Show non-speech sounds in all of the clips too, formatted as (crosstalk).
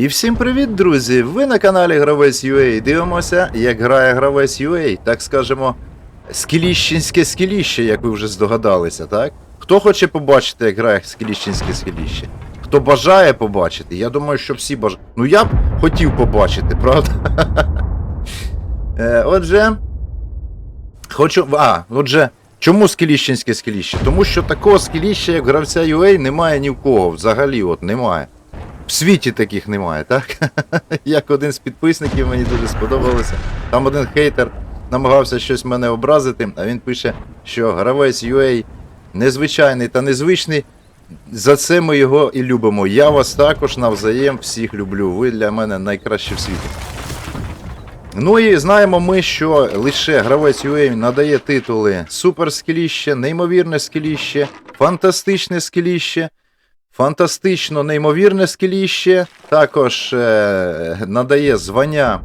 І всім привіт, друзі! Ви на каналі Гравець UA. Дивимося, як грає Гравець UA, так скажемо, скіліщенське скіліще, як ви вже здогадалися, так? Хто хоче побачити, як грає скіліщенське скіліще? Хто бажає побачити? Я думаю, що всі бажають. Ну я б хотів побачити, правда? (laughs) Е, Отже. Хочу. А, отже, чому скіліщенське скіліще? Тому що такого скіліща, як гравця UA, немає ні в кого. Взагалі, от немає. В світі таких немає, так? (laughs) Як один з підписників мені дуже сподобалося. Там один хейтер намагався щось мене образити, а він пише, що гравець UA незвичайний та незвичний. За це ми його і любимо. Я вас також навзаєм всіх люблю. Ви для мене найкращі в світі. Ну і знаємо ми, що лише гравець UA надає титули суперскіліще, неймовірне скіліще, фантастичне скіліще, фантастично неймовірне скіліще, також е, надає звання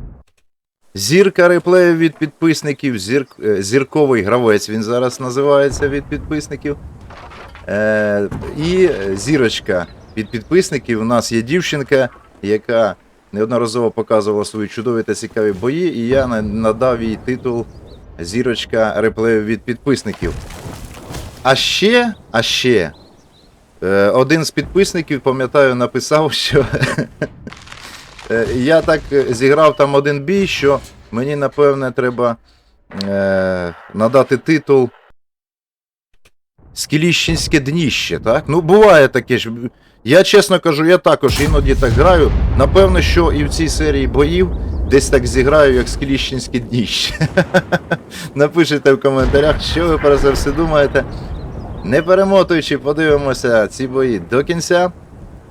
зірка реплею від підписників, зір, е, зірковий гравець він зараз називається від підписників. Е, і зірочка від підписників. У нас є дівчинка, яка неодноразово показувала свої чудові та цікаві бої, і я надав їй титул Зірочка реплею від підписників. А ще, а ще, один з підписників, пам'ятаю, написав, (laughs) що е, я так е, зіграв там один бій, що мені, напевне, треба е, надати титул Скіліщенське дніще, так? Ну, буває таке ж. Я чесно кажу, я також іноді так граю. Напевно, що і в цій серії боїв десь так зіграю, як скіліщенське дніще. (laughs) Напишіть в коментарях, що ви про це все думаєте. Не перемотуючи, подивимося ці бої до кінця.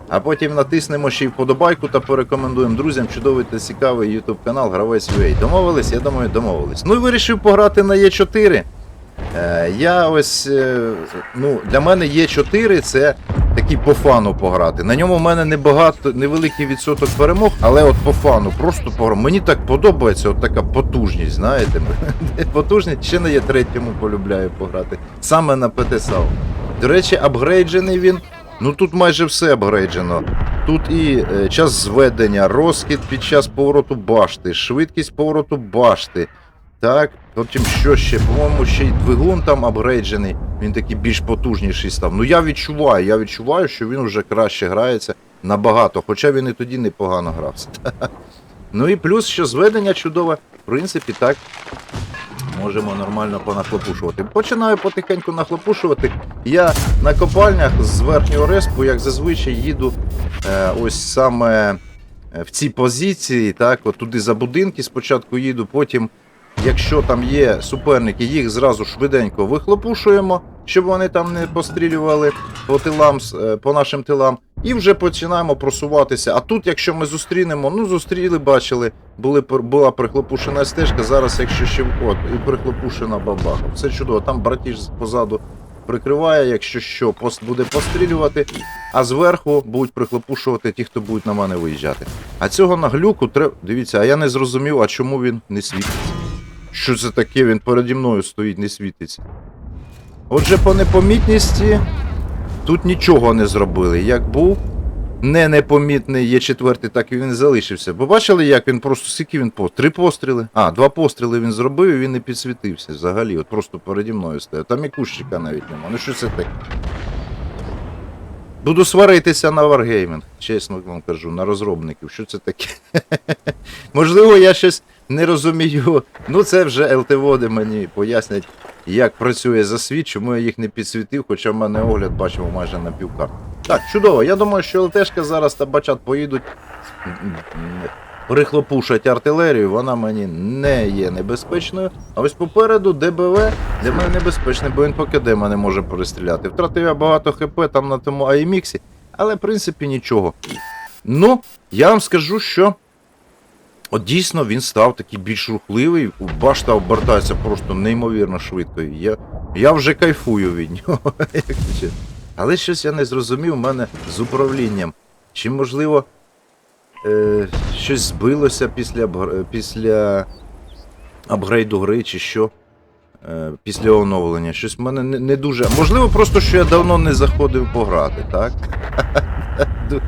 А потім натиснемо ще й вподобайку та порекомендуємо друзям чудовий та цікавий YouTube канал Гравець UA. Домовились? Я думаю, домовились. Ну і вирішив пограти на Е4. Е, я ось. е, Ну, для мене Е4 це такий по фану пограти. На ньому в мене небагато, невеликий відсоток перемог, але от по фану, просто пограти. Мені так подобається от така потужність, знаєте. (laughs) Потужність ще на Е3 полюбляю пограти. Саме на ПТ САУ. До речі, апгрейджений він. Ну тут майже все апгрейджено. Тут і е, час зведення, розкид під час повороту башти, швидкість повороту башти. Так, потім що ще? По-моєму, ще й двигун там апгрейджений, він такий більш потужніший став. Ну я відчуваю, я відчуваю, що він вже краще грається набагато, хоча він і тоді непогано грався. (laughs) Ну і плюс, що зведення чудове, в принципі, так можемо нормально понахлопушувати. Починаю потихеньку нахлопушувати. Я на копальнях з верхнього респу, як зазвичай, їду е, ось саме е, в ці позиції, так, от туди за будинки спочатку їду, потім, якщо там є суперники, їх зразу швиденько вихлопушуємо, щоб вони там не пострілювали по тилам, е, по нашим тилам. І вже починаємо просуватися. А тут, якщо ми зустрінемо, ну зустріли, бачили, були, була прихлопушена стежка, зараз, якщо ще от, і прихлопушена бабаха. Все чудово, там братіж позаду прикриває, якщо що, пост буде пострілювати, а зверху будуть прихлопушувати ті, хто будуть на мене виїжджати. А цього наглюку треба. Дивіться, а я не зрозумів, а чому він не світиться. Що це таке? Він переді мною стоїть, не світиться. Отже, по непомітності тут нічого не зробили. Як був не непомітний є четвертий, так і він залишився. Бо бачили, як він просто скільки він по три постріли. А, два постріли він зробив і він не підсвітився взагалі. От просто переді мною стояв. Там і кущика навіть нема. Ну що це таке? Буду сваритися на Wargaming, чесно вам кажу, на розробників. Що це таке? (laughs) Можливо, я щось не розумію. Ну, це вже ЛТВОДи мені пояснять, як працює засвіт, чому я їх не підсвітив, хоча в мене огляд бачив майже на півкар. Так, чудово. Я думаю, що ЛТшка зараз та бачат поїдуть. Прихлопушать артилерію, вона мені не є небезпечною. А ось попереду ДБВ для мене небезпечний, бо він по КД мене може перестріляти. Втратив я багато ХП там на тому АІМіксі, але в принципі нічого. Ну, я вам скажу, що от дійсно він став такий більш рухливий, башта обертається просто неймовірно швидко. Я, я вже кайфую від нього. (laughs) Але щось я не зрозумів у мене з управлінням. Чи можливо е, щось збилося після, після апгрейду гри, чи що? Е, після оновлення. Щось в мене не, не дуже. Можливо, просто що я давно не заходив пограти, так? (laughs)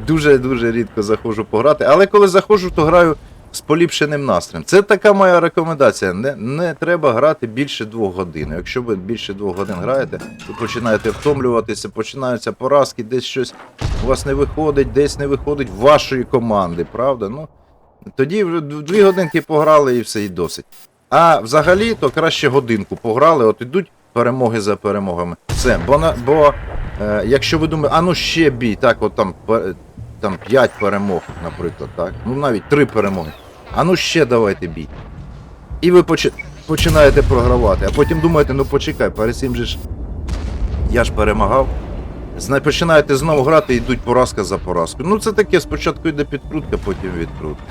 Ду- Дуже-дуже рідко заходжу пограти. Але коли заходжу, то граю з поліпшеним настроєм. Це така моя рекомендація. Не, не треба грати більше двох годин. Якщо ви більше двох годин граєте, ви починаєте втомлюватися, починаються поразки, десь щось у вас не виходить, десь не виходить вашої команди, правда? Ну, тоді вже дві годинки пограли і все, і досить. А взагалі, то краще годинку пограли, от ідуть перемоги за перемогами. Все, бо, на, бо е, якщо ви думаєте, а ну ще бій, так, от там, там 5 перемог, наприклад, так, ну навіть 3 перемоги. А ну ще давайте бій. І ви почи- починаєте програвати, а потім думаєте, ну почекай, перед цим же ж я ж перемагав. Починаєте знову грати і йдуть поразка за поразкою. Ну це таке, спочатку йде підкрутка, потім відкрутка.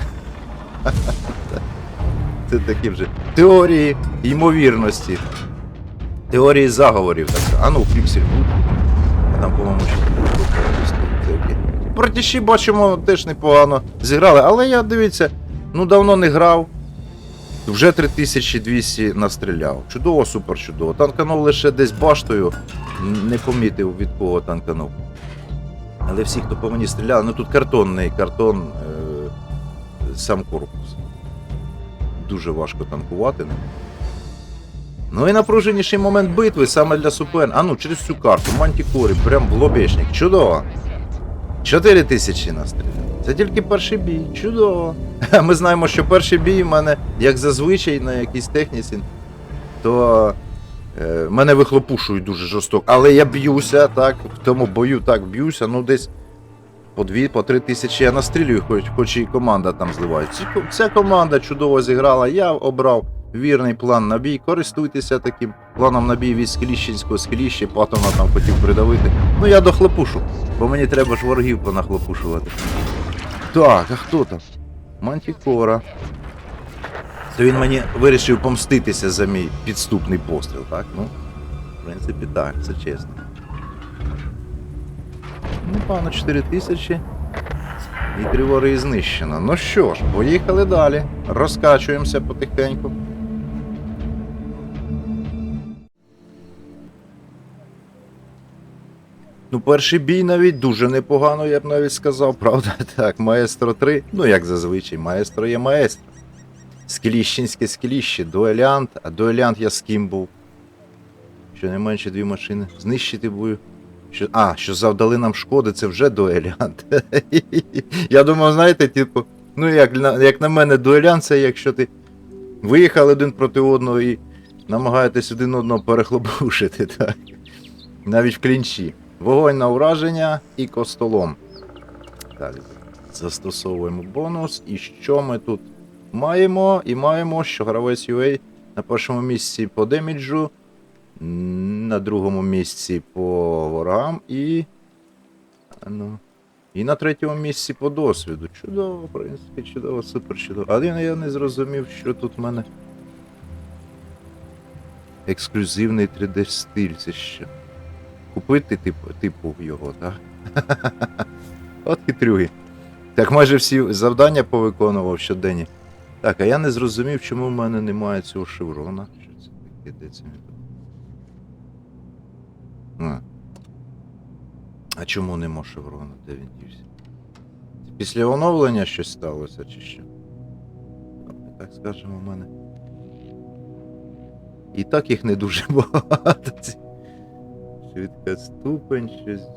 (laughs) Це такі вже теорії ймовірності. Теорії заговорів. Так. А ну, піксель там, по-моєму, ще Братіші, бачимо, теж непогано зіграли, але я дивіться, ну давно не грав. Вже 3200 настріляв. Чудово, супер чудово. Танканув лише десь баштою. Не помітив від кого танканув. Але всі, хто по мені стріляли, ну тут картонний картон, е, сам корпус. Дуже важко танкувати ним. Ну і напруженіший момент битви саме для супер. А ну, через цю карту, мантікори, прям в лобешник. Чудово. 4 тисячі настріляв. Це тільки перший бій. Чудово. (laughs) Ми знаємо, що перший бій в мене, як зазвичай, на якійсь техніці, то е, мене вихлопушують дуже жорстоко. Але я б'юся, так, в тому бою так б'юся, ну десь по 2 по 3 тисячі я настрілюю, хоч, хоч і команда там зливається. Ця команда чудово зіграла, я обрав вірний план на бій. Користуйтеся таким планом на бій від Скліщенського Скліщі, Патона там хотів придавити. Ну я дохлопушу, бо мені треба ж ворогів понахлопушувати. Так, а хто там? Мантікора. То він мені вирішив помститися за мій підступний постріл, так? Ну, в принципі, так, це чесно. Ну, певно, 4 тисячі. І криворий знищено. Ну що ж, поїхали далі. Розкачуємося потихеньку. Ну, перший бій навіть дуже непогано, я б навіть сказав, (laughs) правда? Так, маестро 3. Ну, як зазвичай, маестро є маестро. Скеліщенське скеліще, дуелянт, а дуелянт я з ким був. Щонайменше дві машини. Знищити бою. Що, а, що завдали нам шкоди, це вже дуелянт. (laughs) Я думав, знаєте, типу, ну як на, як на мене, дуелянт це якщо ти виїхали один проти одного і намагаєтесь один одного перехлопушити, (laughs) так. Навіть в клінчі. Вогонь на ураження і костолом. Так, застосовуємо бонус. І що ми тут маємо? І маємо, що гравець UA на першому місці по деміджу, на другому місці по ворогам і. Ну, і на третьому місці по досвіду. Чудово, в принципі, чудово, супер чудово. Але я, не зрозумів, що тут в мене. Ексклюзивний 3D стиль, це що? Купити типу, типу його, так? (laughs) От хитрюги. Так майже всі завдання повиконував щоденні. Так, а я не зрозумів, чому в мене немає цього шеврона. Що це таке? Де це? А. а чому нема шеврона? Де він дівся? Після оновлення щось сталося чи що? Так скажемо, у мене. І так їх не дуже (laughs) багато. Швидка ступень, щось.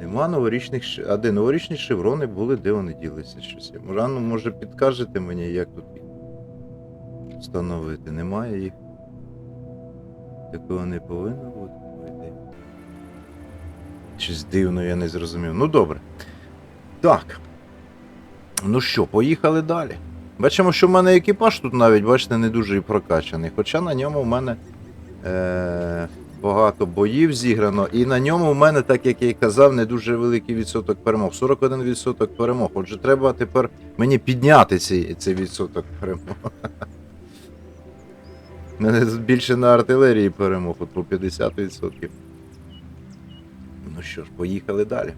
Нема новорічних А де новорічні шеврони були, де вони ділися щось. Ну, може підкажете мені, як тут їх встановити? Немає їх. Такого не повинно бути. Щось дивно, я не зрозумів. Ну добре. Так. Ну що, поїхали далі. Бачимо, що в мене екіпаж тут навіть, бачите, не дуже і прокачаний. Хоча на ньому в мене е, багато боїв зіграно, і на ньому в мене, так як я і казав, не дуже великий відсоток перемог. 41% перемог. Отже, треба тепер мені підняти цей, цей відсоток перемог. (laughs) Мене більше на артилерії перемог, от по 50%. Ну що ж, поїхали далі.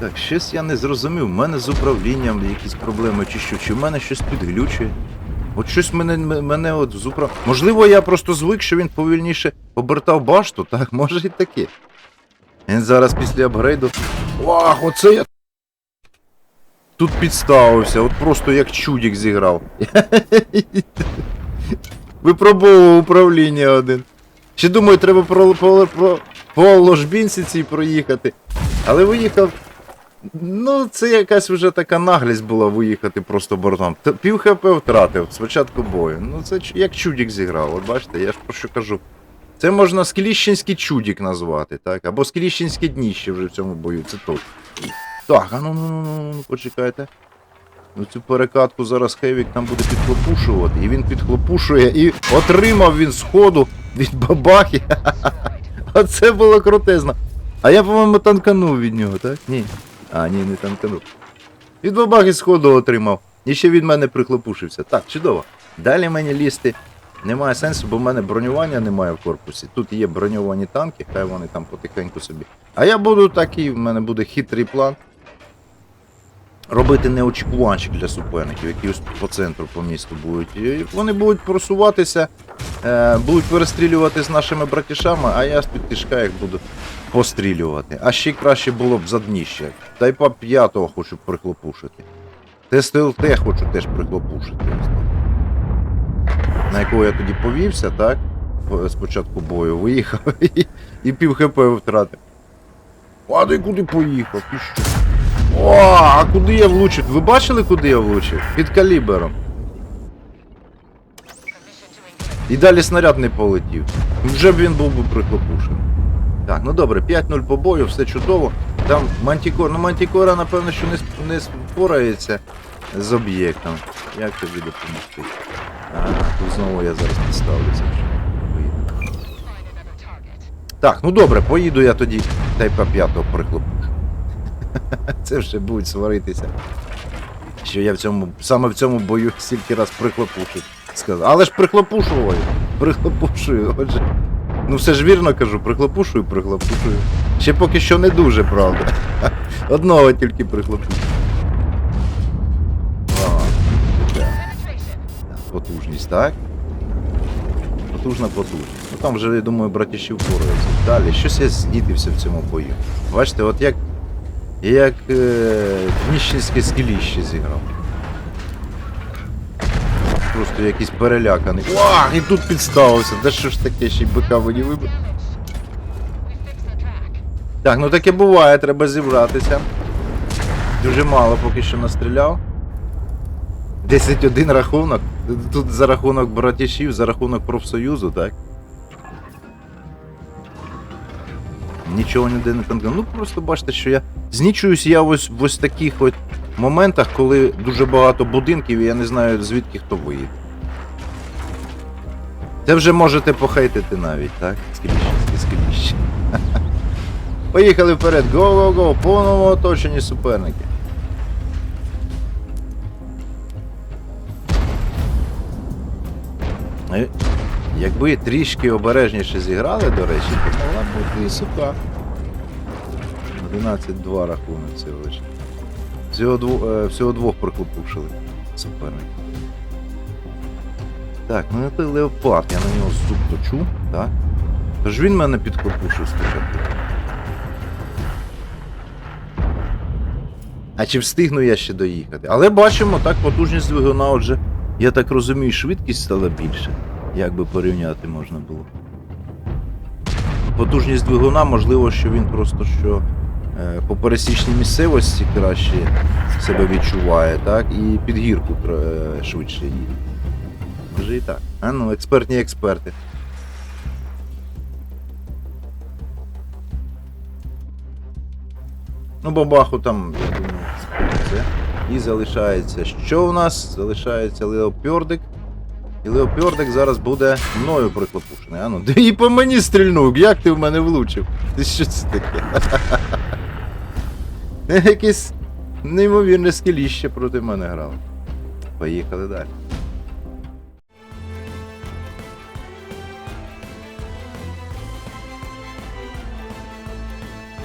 Так, щось я не зрозумів. У мене з управлінням якісь проблеми чи що, чи в мене щось підглючує. От щось мене, мене от зупра. Можливо, я просто звик, що він повільніше обертав башту, (laughs) так, може і таке. Він зараз після апгрейду. Вах, оце я. Тут підставився, от просто як чудік зіграв. (laughs) Випробовував управління один. Ще думаю, треба по ложбінці цій проїхати. Але виїхав. Ну, це якась вже така наглість була виїхати просто бортом. Пів хп втратив спочатку бою. Ну це як чудік зіграв. От бачите, я ж про що кажу. Це можна скліщенський чудік назвати, так? Або скліщенське дніще вже в цьому бою, це точно. Так, а ну ну ну ну ну почекайте. Ну цю перекатку зараз Хевік там буде підхлопушувати, і він підхлопушує, і отримав він сходу від бабахи. (laughs) Оце було крутезно. А я, по-моєму, танканув від нього, так? Ні. А, ні, не танканув. Від баги сходу отримав. І ще від мене прихлопушився. Так, чудово. Далі мені лізти немає сенсу, бо в мене бронювання немає в корпусі. Тут є броньовані танки, хай вони там потихеньку собі. А я буду такий, в мене буде хитрий план. Робити неочікуванчик для суперників, які по центру по місту будуть. І вони будуть просуватися, е, будуть перестрілювати з нашими братішами, а я з-під тишка їх буду пострілювати. А ще краще було б за дніще. Тайпа 5 хочу прихлопушити. ТСТЛТ хочу теж прихлопушити. На якого я тоді повівся, так? Спочатку бою виїхав (laughs) і, і пів хп втратив. А ти куди поїхав? Ти що? О, а куди я влучив? Ви бачили, куди я влучив? Під калібером. І далі снаряд не полетів. Вже б він був би прихлопушений. Так, ну добре, 5-0 по бою, все чудово. Там Мантікор, ну Мантікора, напевно, що не, не спорається з об'єктом. Як тобі допомогти? А, тут знову я зараз підставлюся. Так, ну добре, поїду я тоді Тайпа 5 прихлопушу. (laughs) Це вже будуть сваритися. Що я в цьому, саме в цьому бою стільки раз прихлопушив. Сказав. Але ж прихлопушуваю. Прихлопушую. Отже. Ну все ж вірно кажу, прихлопушую, прихлопушую. Ще поки що не дуже, правда. (laughs) Одного тільки прихлопушую. Потужність, так? Потужна потужність. Ну там вже, я думаю, братіші впораються. Далі, щось я з'їдився в цьому бою. Бачите, от як. Як е, дніщенське скеліще зіграв. Просто якийсь переляканий. Вах, і тут підставився. Де що ж таке, ще й бика мені вибив. Так, ну таке буває, треба зібратися. Дуже мало поки що настріляв. 10-1 рахунок. Тут за рахунок братішів, за рахунок профсоюзу, так? Нічого ніде не танкав. Ну просто бачите, що я знічуюсь я ось в ось таких от моментах, коли дуже багато будинків і я не знаю звідки хто виїде. Це вже можете похейтити навіть, так? Скіліще, скіліще. (laughs) Поїхали вперед, го-го-го, повному оточенні суперники. Якби трішки обережніше зіграли, до речі, то могла бути і сука. 11-2 рахунок всього лише. Всього, дву, е, всього двох прихлопушили суперник. Так, ну це леопард, я на нього зуб точу, так? Тож він мене підхлопушив спочатку. А чи встигну я ще доїхати? Але бачимо, так, потужність двигуна, отже, я так розумію, швидкість стала більше. Як би порівняти можна було. Потужність двигуна, можливо, що він просто що е, по пересічній місцевості краще себе відчуває, так? І під гірку е, швидше їде. Може і так. А ну, експертні експерти. Ну, бабаху там, я думаю, це. І залишається. Що у нас? Залишається Леопьордик. І Леопьордик зараз буде мною приклопушений. А ну, ти (laughs) і по мені стрільнув, як ти в мене влучив? Ти що це таке? (laughs) Якесь неймовірне скеліще проти мене грало. Поїхали далі.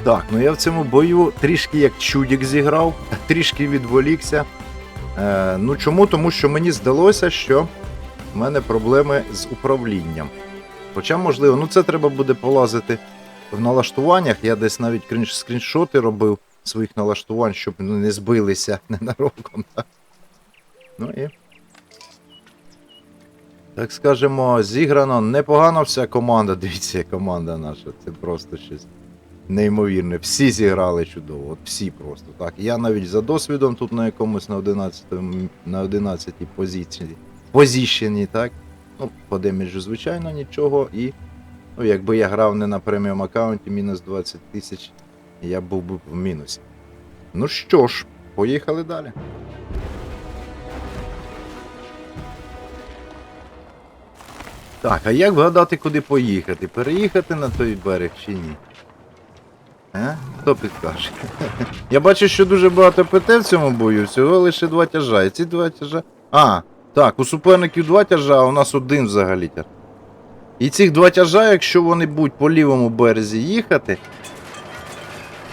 Так, ну я в цьому бою трішки як чудік зіграв, (laughs) трішки відволікся. Е, ну чому? Тому що мені здалося, що в мене проблеми з управлінням. Хоча, можливо, ну це треба буде полазити в налаштуваннях. Я десь навіть скріншоти робив своїх налаштувань, щоб не збилися (laughs) ненароком. Так? Ну і. Так скажемо, зіграно непогано вся команда. (laughs) Дивіться, команда наша. Це просто щось неймовірне. Всі зіграли чудово. От всі просто. Так. Я навіть за досвідом тут на якомусь на 11 на 11 позиції. Позіщені, так? Ну, по деміджу, звичайно, нічого. І ну, якби я грав не на преміум аккаунті мінус 20 тисяч, я був би в мінусі. Ну що ж, поїхали далі. Так, а як вгадати, куди поїхати? Переїхати на той берег чи ні? Е? Хто підкаже? (laughs) Я бачу, що дуже багато ПТ в цьому бою, всього лише два тяжа. І ці два тяжа. А, так, у суперників два тяжа, а у нас один взагалі. І цих два тяжа, якщо вони будуть по лівому березі їхати,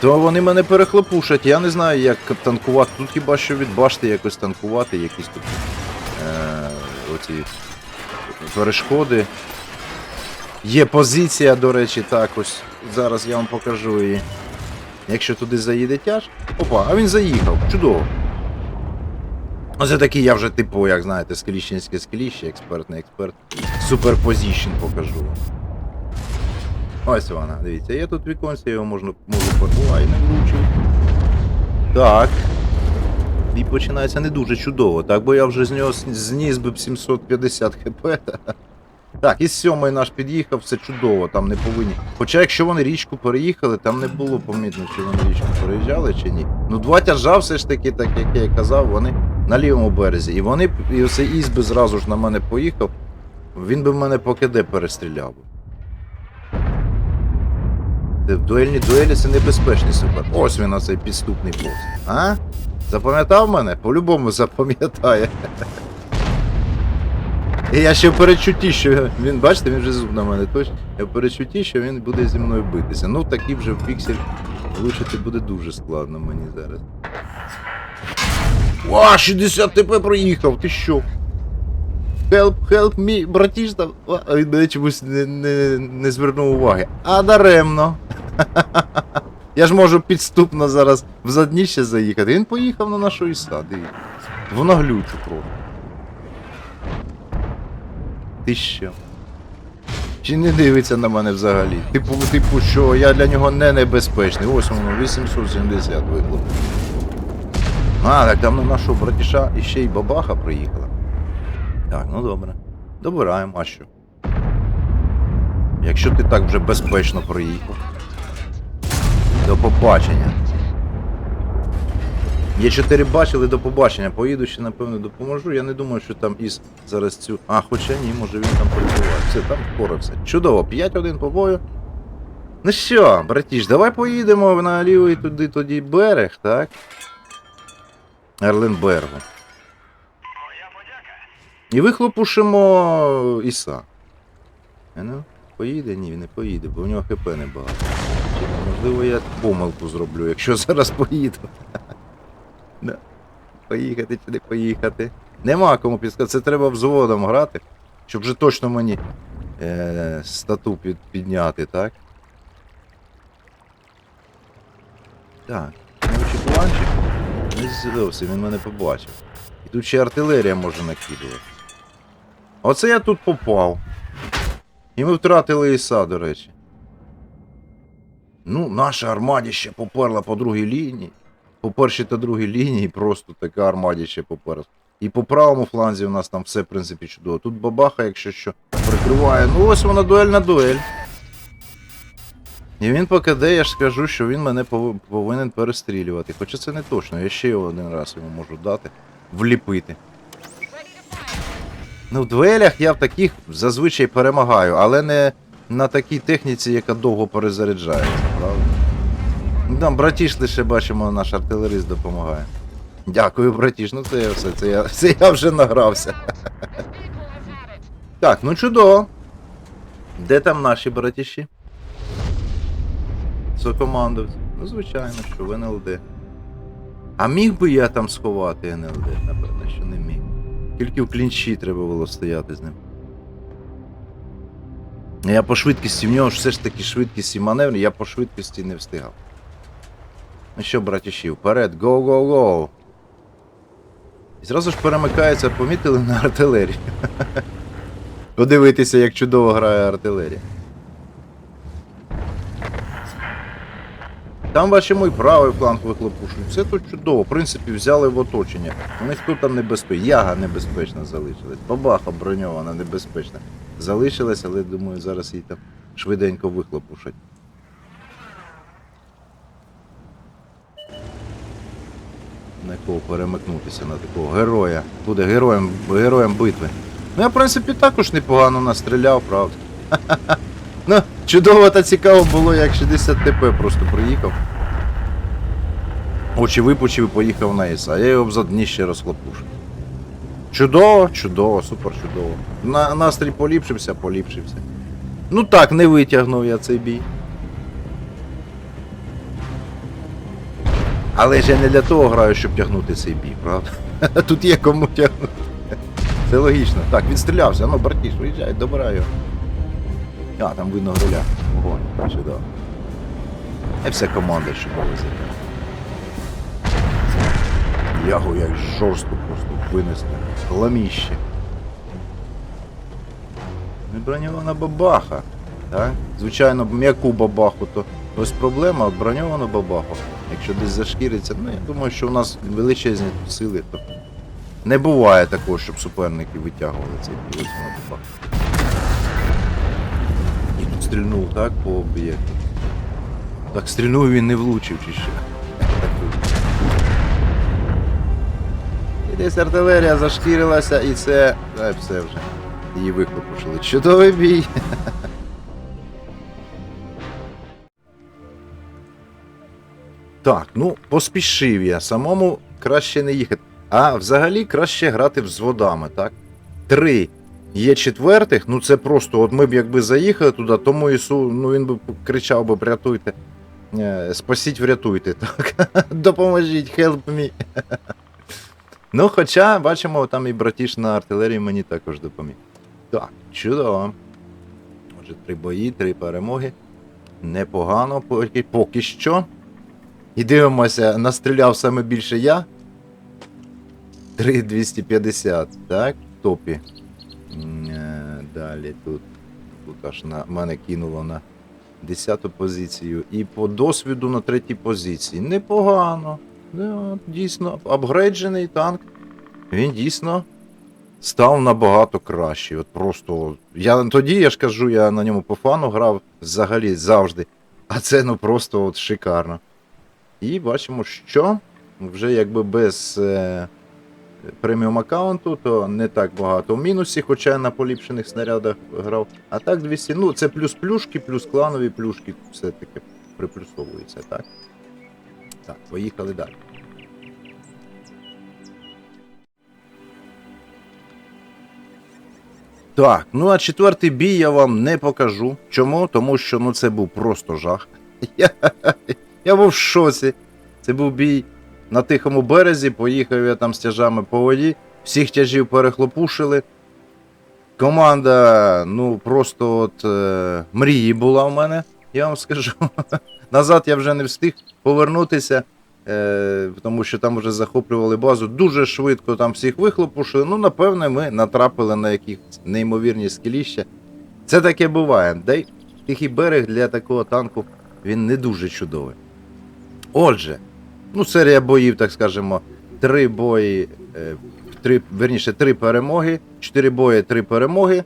то вони мене перехлопушать. Я не знаю, як танкувати. Тут хіба що від башти якось танкувати, якісь тут е, оці перешкоди. Є позиція, до речі, так ось. Зараз я вам покажу її. Якщо туди заїде тяж. Опа, а він заїхав. Чудово. Оце такий я вже типу, як знаєте, скеліщенське скеліще, експертний експерт. Суперпозішн покажу вам. Ось вона, дивіться, є тут віконці, його можна, можу порвувати, влучив. Так. І починається не дуже чудово, так, бо я вже з нього зніс би б 750 хп. (laughs) Так, і сьомий наш під'їхав, все чудово, там не повинні. Хоча якщо вони річку переїхали, там не було помітно, чи вони річку переїжджали чи ні. Ну, два тяжа все ж таки, так як я і казав, вони на лівому березі. І вони, і оцей із би зразу ж на мене поїхав, він би мене по КД перестріляв. Дуельні дуелі це небезпечний супер. Ось він оцей підступний бос. А? Запам'ятав мене? По-любому запам'ятає. І я ще в перечутті, що він, бачите, він вже зуб на мене точно. Я в перечутті, що він буде зі мною битися. Ну, такий вже в піксель влучити буде дуже складно мені зараз. О, 60 ТП проїхав, ти що? Help, help me, братішта. А він мене чомусь не, не, не звернув уваги. А даремно. (laughs) Я ж можу підступно зараз в задніще заїхати. Він поїхав на нашу іса, дивіться. В наглючу просто. Ти що? Чи не дивиться на мене взагалі? Типу, типу, що я для нього не небезпечний. Ось воно, 870 вихлоп. А, так там на нашого братіша іще й бабаха приїхала. Так, ну добре. Добираємо, а що? Якщо ти так вже безпечно проїхав. До побачення. Є 4 бачили до побачення. Поїду ще, напевно, допоможу. Я не думаю, що там із зараз цю. А, хоча ні, може він там перебуває. Все, там впорався. Чудово, 5-1 по бою. Ну що, братіш, давай поїдемо на лівий туди тоді берег, так? Ерленбергу. І вихлопушимо Іса. Ну, поїде? Ні, він не поїде, бо в нього ХП небагато. Можливо, я помилку зроблю, якщо (laughs) зараз поїду. Поїхати чи не поїхати. Нема кому підсказати. Це треба взводом грати, щоб вже точно мені е, стату під, підняти, так? Так, неочікуванчик. Не зовсім, він мене побачив. І тут ще артилерія може накидувати. Оце я тут попав. І ми втратили Іса, до речі. Ну, наша армадіще поперла по другій лінії. По першій та другій лінії просто така армадіще поперла. І по правому фланзі у нас там все, в принципі, чудово. Тут бабаха, якщо що, прикриває. Ну ось вона дуель на дуель. І він по КД, я ж скажу, що він мене повинен перестрілювати. Хоча це не точно, я ще його один раз йому можу дати, вліпити. Ну, в дуелях я в таких зазвичай перемагаю, але не на такій техніці, яка довго перезаряджається, Там братіш лише бачимо, наш артилерист допомагає. Дякую, братіш. Ну це я все, це я, (laughs) це я вже награвся. Так, ну чудово. Де там наші братіші? Сокомандовці. Ну, звичайно, що в НЛД. А міг би я там сховати НЛД? Напевно, що не міг. Тільки в клінчі треба було стояти з ним. Я по швидкості, в нього ж все ж таки швидкість і маневр, я по швидкості не встигав. Ну що, братіші, вперед, go. І зразу ж перемикається, помітили на артилерію. (laughs) Подивитися, як чудово грає артилерія. Там бачимо і правий фланг вихлопушують. Все тут чудово. В принципі, взяли в оточення. У них тут там небезпечно. Яга небезпечна залишилась. Бабаха броньована небезпечна. Залишилась, але думаю, зараз її там швиденько вихлопушать. На кого перемикнутися на такого героя. Буде героєм, героєм битви. Ну я, в принципі, також непогано настріляв, правда. (laughs) Ну, чудово та цікаво було, як 60 ТП просто приїхав. Очі випучив і поїхав на ІС, а я його за дніще розхлопушив. Чудово, чудово, супер чудово. На, настрій поліпшився, поліпшився. Ну так, не витягнув я цей бій. Але ж я не для того граю, щоб тягнути цей бій, правда? (laughs) Тут є кому тягнути. Це логічно. Так, відстрілявся, ну, братіш, виїжджай, добирай його. А, там видно гриля. Ого, чудово. І вся команда чудово зіграє. Ягу як жорстко просто винесли. Хламіще. Не броньована бабаха. Так? Звичайно, м'яку бабаху, то ось проблема, от броньовану бабаху. Якщо десь зашкіриться, ну я думаю, що у нас величезні сили, то не буває такого, щоб суперники витягували цей бабаха. І тут стрільнув так по об'єкту. Так стрільнув він не влучив чи що. І десь артилерія зашкірилася і це. Ай, все вже. Її вихлопушили. Чудовий бій. Так, ну поспішив я. Самому краще не їхати. А взагалі краще грати взводами, так? Три. Є четвертих, ну це просто, от ми б якби заїхали туди, тому Ісу, ну він би кричав би, врятуйте. Е, Спасіть, врятуйте, (laughs) так. Допоможіть, help me. (laughs) ну, хоча, бачимо, там і братіш на артилерії мені також допоміг. Так, чудово. Отже, три бої, три перемоги. Непогано поки що. І дивимося, настріляв саме більше я. 3250, так, топі. Е, Далі тут. Тут аж на мене кинуло на 10 позицію. І по досвіду на третій позиції. Непогано. Дійсно, апгрейджений танк. Він дійсно став набагато кращий. От просто. Я тоді, я ж кажу, я на ньому по фану грав взагалі завжди. А це ну просто от шикарно. І бачимо, що вже якби без е, преміум аккаунту, то не так багато в мінусі, хоча на поліпшених снарядах грав. А так 200, ну це плюс плюшки, плюс кланові плюшки, все-таки приплюсовується, так? Так, поїхали далі. Так, ну а четвертий бій я вам не покажу. Чому? Тому що ну це був просто жах. (laughs) Я, був в шоці. Це був бій на тихому березі, поїхав я там з тяжами по воді, всіх тяжів перехлопушили. Команда, ну просто от е, мрії була в мене, я вам скажу. (laughs) Назад я вже не встиг повернутися, е, тому що там вже захоплювали базу. Дуже швидко там всіх вихлопушили. Ну, напевне, ми натрапили на якісь неймовірні скеліща. Це таке буває. Дай тихий берег для такого танку він не дуже чудовий. Отже, ну, серія боїв, так скажемо, три бої, е, три, верніше, три перемоги, чотири бої, три перемоги.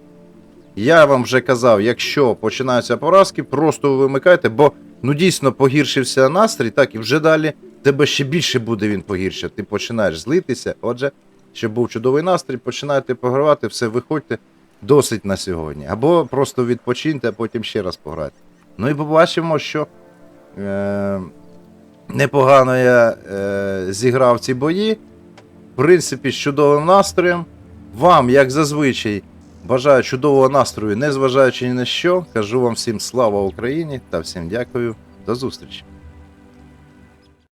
Я вам вже казав, якщо починаються поразки, просто вимикайте, бо ну дійсно погіршився настрій, так і вже далі тебе ще більше буде він погіршити. Ти починаєш злитися. Отже, щоб був чудовий настрій, починаєте погравати, все виходьте досить на сьогодні. Або просто відпочиньте, а потім ще раз пограйте. Ну і побачимо, що. Е- Непогано я е, зіграв ці бої. В принципі, з чудовим настроєм. Вам, як зазвичай, бажаю чудового настрою, незважаючи ні на що. Кажу вам всім слава Україні та всім дякую. До зустрічі!